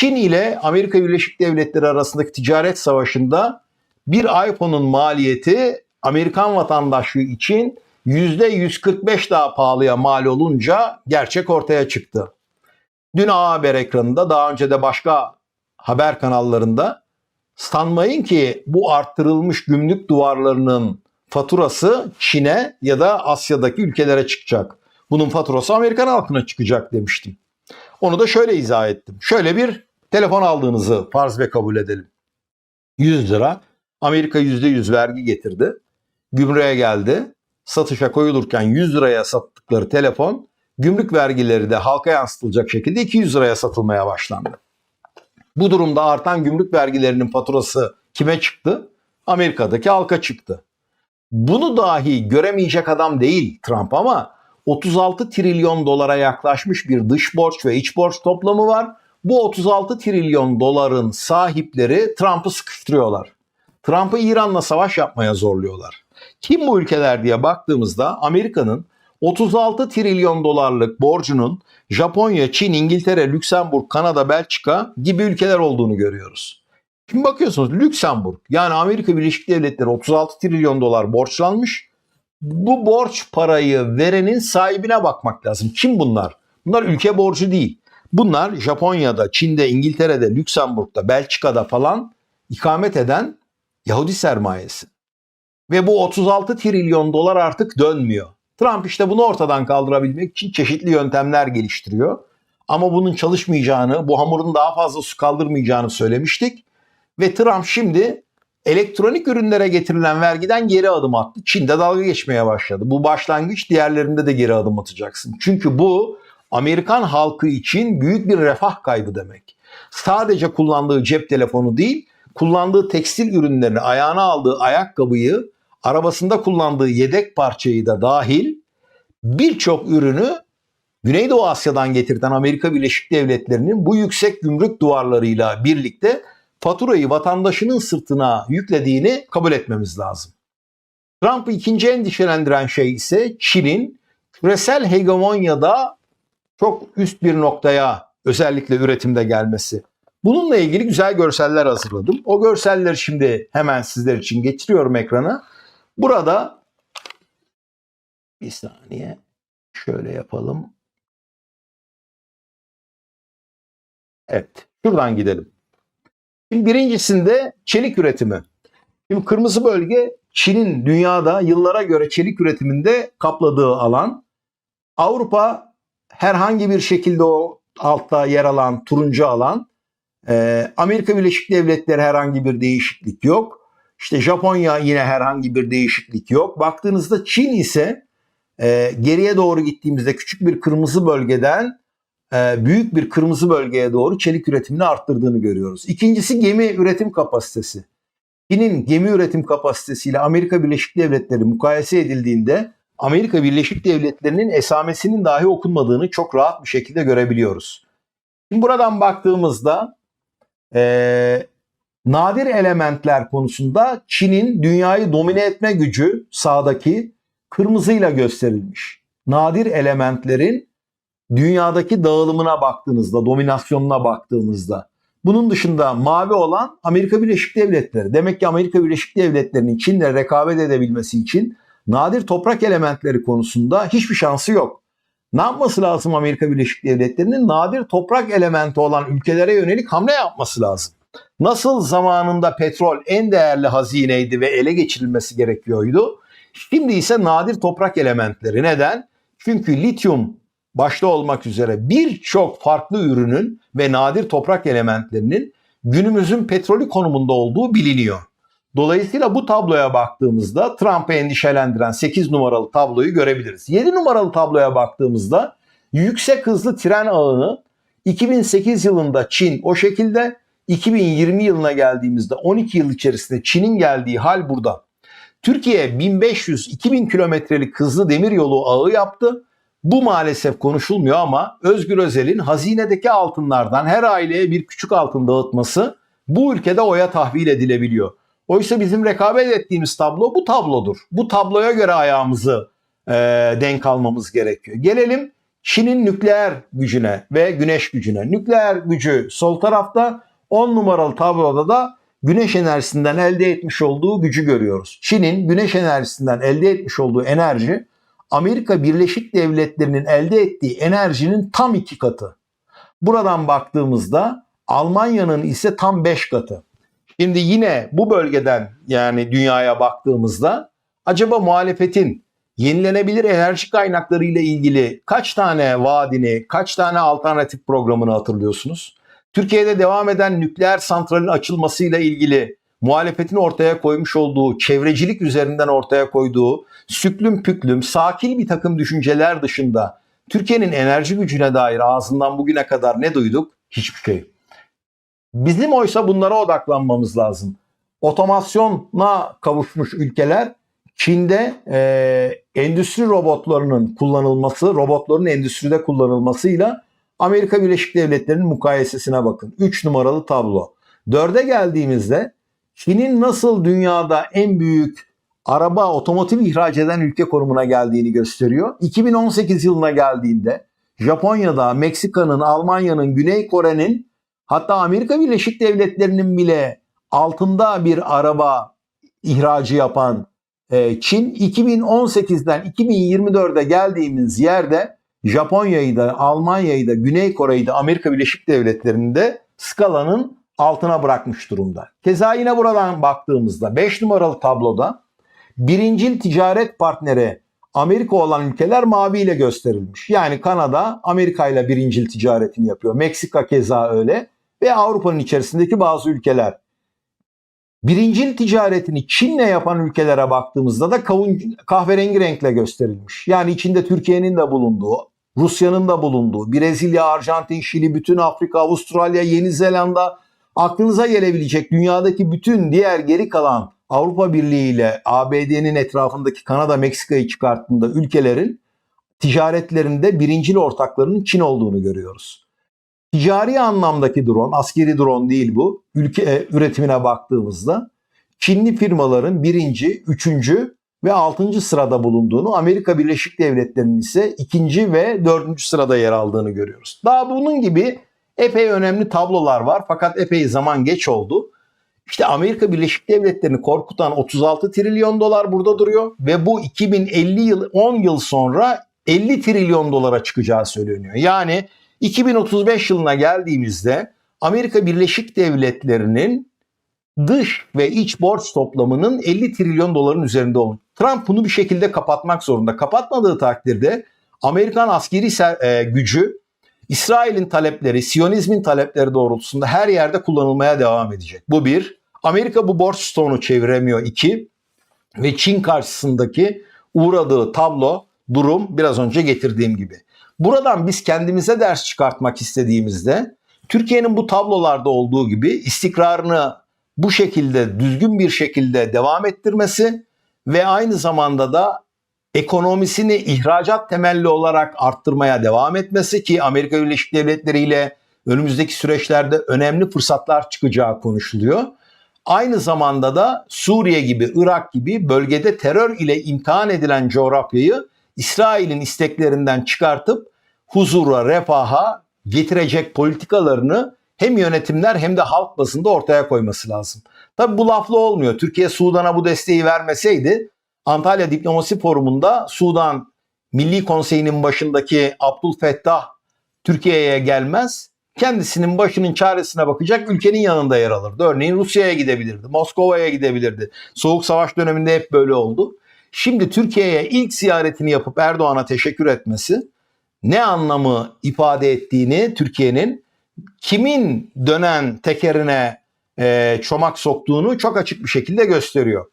Çin ile Amerika Birleşik Devletleri arasındaki ticaret savaşında bir iPhone'un maliyeti Amerikan vatandaşlığı için %145 daha pahalıya mal olunca gerçek ortaya çıktı. Dün A Haber ekranında daha önce de başka haber kanallarında sanmayın ki bu arttırılmış gümrük duvarlarının faturası Çin'e ya da Asya'daki ülkelere çıkacak. Bunun faturası Amerikan halkına çıkacak demiştim. Onu da şöyle izah ettim. Şöyle bir telefon aldığınızı farz ve kabul edelim. 100 lira. Amerika %100 vergi getirdi. Gümrüğe geldi. Satışa koyulurken 100 liraya sattıkları telefon gümrük vergileri de halka yansıtılacak şekilde 200 liraya satılmaya başlandı. Bu durumda artan gümrük vergilerinin faturası kime çıktı? Amerika'daki halka çıktı. Bunu dahi göremeyecek adam değil Trump ama 36 trilyon dolara yaklaşmış bir dış borç ve iç borç toplamı var. Bu 36 trilyon doların sahipleri Trump'ı sıkıştırıyorlar. Trump'ı İran'la savaş yapmaya zorluyorlar. Kim bu ülkeler diye baktığımızda Amerika'nın 36 trilyon dolarlık borcunun Japonya, Çin, İngiltere, Lüksemburg, Kanada, Belçika gibi ülkeler olduğunu görüyoruz. Şimdi bakıyorsunuz Lüksemburg yani Amerika Birleşik Devletleri 36 trilyon dolar borçlanmış. Bu borç parayı verenin sahibine bakmak lazım. Kim bunlar? Bunlar ülke borcu değil. Bunlar Japonya'da, Çin'de, İngiltere'de, Lüksemburg'da, Belçika'da falan ikamet eden Yahudi sermayesi. Ve bu 36 trilyon dolar artık dönmüyor. Trump işte bunu ortadan kaldırabilmek için çeşitli yöntemler geliştiriyor. Ama bunun çalışmayacağını, bu hamurun daha fazla su kaldırmayacağını söylemiştik. Ve Trump şimdi elektronik ürünlere getirilen vergiden geri adım attı. Çin'de dalga geçmeye başladı. Bu başlangıç diğerlerinde de geri adım atacaksın. Çünkü bu Amerikan halkı için büyük bir refah kaybı demek. Sadece kullandığı cep telefonu değil, kullandığı tekstil ürünlerini, ayağına aldığı ayakkabıyı, arabasında kullandığı yedek parçayı da dahil birçok ürünü Güneydoğu Asya'dan getirten Amerika Birleşik Devletleri'nin bu yüksek gümrük duvarlarıyla birlikte faturayı vatandaşının sırtına yüklediğini kabul etmemiz lazım. Trump'ı ikinci endişelendiren şey ise Çin'in küresel hegemonyada çok üst bir noktaya özellikle üretimde gelmesi. Bununla ilgili güzel görseller hazırladım. O görselleri şimdi hemen sizler için getiriyorum ekrana. Burada bir saniye şöyle yapalım. Evet, şuradan gidelim. Şimdi birincisinde çelik üretimi. Şimdi kırmızı bölge Çin'in dünyada yıllara göre çelik üretiminde kapladığı alan. Avrupa herhangi bir şekilde o altta yer alan turuncu alan. Ee, Amerika Birleşik Devletleri herhangi bir değişiklik yok. İşte Japonya yine herhangi bir değişiklik yok. Baktığınızda Çin ise e, geriye doğru gittiğimizde küçük bir kırmızı bölgeden e, büyük bir kırmızı bölgeye doğru çelik üretimini arttırdığını görüyoruz. İkincisi gemi üretim kapasitesi. Çin'in gemi üretim kapasitesiyle Amerika Birleşik Devletleri mukayese edildiğinde Amerika Birleşik Devletleri'nin esamesinin dahi okunmadığını çok rahat bir şekilde görebiliyoruz. Şimdi buradan baktığımızda e, nadir elementler konusunda Çin'in dünyayı domine etme gücü sağdaki kırmızıyla gösterilmiş. Nadir elementlerin dünyadaki dağılımına baktığınızda, dominasyonuna baktığımızda bunun dışında mavi olan Amerika Birleşik Devletleri. Demek ki Amerika Birleşik Devletleri'nin Çin'le rekabet edebilmesi için nadir toprak elementleri konusunda hiçbir şansı yok. Ne yapması lazım Amerika Birleşik Devletleri'nin? Nadir toprak elementi olan ülkelere yönelik hamle yapması lazım. Nasıl zamanında petrol en değerli hazineydi ve ele geçirilmesi gerekiyordu. Şimdi ise nadir toprak elementleri. Neden? Çünkü lityum başta olmak üzere birçok farklı ürünün ve nadir toprak elementlerinin günümüzün petrolü konumunda olduğu biliniyor. Dolayısıyla bu tabloya baktığımızda Trump'ı endişelendiren 8 numaralı tabloyu görebiliriz. 7 numaralı tabloya baktığımızda yüksek hızlı tren ağını 2008 yılında Çin o şekilde 2020 yılına geldiğimizde 12 yıl içerisinde Çin'in geldiği hal burada. Türkiye 1500-2000 kilometrelik hızlı demir yolu ağı yaptı. Bu maalesef konuşulmuyor ama Özgür Özel'in hazinedeki altınlardan her aileye bir küçük altın dağıtması bu ülkede oya tahvil edilebiliyor. Oysa bizim rekabet ettiğimiz tablo bu tablodur. Bu tabloya göre ayağımızı e, denk almamız gerekiyor. Gelelim Çin'in nükleer gücüne ve güneş gücüne. Nükleer gücü sol tarafta 10 numaralı tabloda da güneş enerjisinden elde etmiş olduğu gücü görüyoruz. Çin'in güneş enerjisinden elde etmiş olduğu enerji Amerika Birleşik Devletleri'nin elde ettiği enerjinin tam iki katı. Buradan baktığımızda Almanya'nın ise tam 5 katı. Şimdi yine bu bölgeden yani dünyaya baktığımızda acaba muhalefetin yenilenebilir enerji kaynakları ile ilgili kaç tane vaadini, kaç tane alternatif programını hatırlıyorsunuz? Türkiye'de devam eden nükleer santralin açılmasıyla ilgili muhalefetin ortaya koymuş olduğu, çevrecilik üzerinden ortaya koyduğu süklüm püklüm, sakil bir takım düşünceler dışında Türkiye'nin enerji gücüne dair ağzından bugüne kadar ne duyduk? Hiçbir şey. Bizim oysa bunlara odaklanmamız lazım. Otomasyona kavuşmuş ülkeler Çin'de e, endüstri robotlarının kullanılması, robotların endüstride kullanılmasıyla Amerika Birleşik Devletleri'nin mukayesesine bakın. 3 numaralı tablo. 4'e geldiğimizde Çin'in nasıl dünyada en büyük araba, otomotiv ihraç eden ülke konumuna geldiğini gösteriyor. 2018 yılına geldiğinde Japonya'da, Meksika'nın, Almanya'nın, Güney Kore'nin hatta Amerika Birleşik Devletleri'nin bile altında bir araba ihracı yapan e, Çin 2018'den 2024'e geldiğimiz yerde Japonya'yı da, Almanya'yı da, Güney Kore'yi de Amerika Birleşik Devletleri'ni de skalanın altına bırakmış durumda. Keza yine buradan baktığımızda 5 numaralı tabloda birincil ticaret partneri Amerika olan ülkeler maviyle gösterilmiş. Yani Kanada Amerika ile birincil ticaretini yapıyor. Meksika keza öyle ve Avrupa'nın içerisindeki bazı ülkeler. Birincil ticaretini Çin'le yapan ülkelere baktığımızda da kahverengi renkle gösterilmiş. Yani içinde Türkiye'nin de bulunduğu, Rusya'nın da bulunduğu, Brezilya, Arjantin, Şili, bütün Afrika, Avustralya, Yeni Zelanda aklınıza gelebilecek dünyadaki bütün diğer geri kalan Avrupa Birliği ile ABD'nin etrafındaki Kanada, Meksika'yı çıkarttığında ülkelerin ticaretlerinde birincil ortaklarının Çin olduğunu görüyoruz. Ticari anlamdaki drone, askeri drone değil bu. Ülke e, üretimine baktığımızda Çinli firmaların birinci, üçüncü ve altıncı sırada bulunduğunu, Amerika Birleşik Devletleri'nin ise ikinci ve dördüncü sırada yer aldığını görüyoruz. Daha bunun gibi epey önemli tablolar var fakat epey zaman geç oldu. İşte Amerika Birleşik Devletleri'ni korkutan 36 trilyon dolar burada duruyor ve bu 2050 yıl 10 yıl sonra 50 trilyon dolara çıkacağı söyleniyor. Yani 2035 yılına geldiğimizde Amerika Birleşik Devletleri'nin dış ve iç borç toplamının 50 trilyon doların üzerinde olur. Trump bunu bir şekilde kapatmak zorunda. Kapatmadığı takdirde Amerikan askeri e, gücü İsrail'in talepleri, Siyonizmin talepleri doğrultusunda her yerde kullanılmaya devam edecek. Bu bir. Amerika bu borç stoğunu çeviremiyor. iki. Ve Çin karşısındaki uğradığı tablo, durum biraz önce getirdiğim gibi. Buradan biz kendimize ders çıkartmak istediğimizde Türkiye'nin bu tablolarda olduğu gibi istikrarını bu şekilde düzgün bir şekilde devam ettirmesi ve aynı zamanda da ekonomisini ihracat temelli olarak arttırmaya devam etmesi ki Amerika Birleşik Devletleri ile önümüzdeki süreçlerde önemli fırsatlar çıkacağı konuşuluyor. Aynı zamanda da Suriye gibi, Irak gibi bölgede terör ile imtihan edilen coğrafyayı İsrail'in isteklerinden çıkartıp huzura, refaha getirecek politikalarını hem yönetimler hem de halk basında ortaya koyması lazım. Tabi bu laflı olmuyor. Türkiye Sudan'a bu desteği vermeseydi Antalya Diplomasi Forumu'nda Sudan Milli Konseyi'nin başındaki Abdülfettah Türkiye'ye gelmez. Kendisinin başının çaresine bakacak ülkenin yanında yer alırdı. Örneğin Rusya'ya gidebilirdi, Moskova'ya gidebilirdi. Soğuk Savaş döneminde hep böyle oldu. Şimdi Türkiye'ye ilk ziyaretini yapıp Erdoğan'a teşekkür etmesi ne anlamı ifade ettiğini Türkiye'nin kimin dönen tekerine e, çomak soktuğunu çok açık bir şekilde gösteriyor.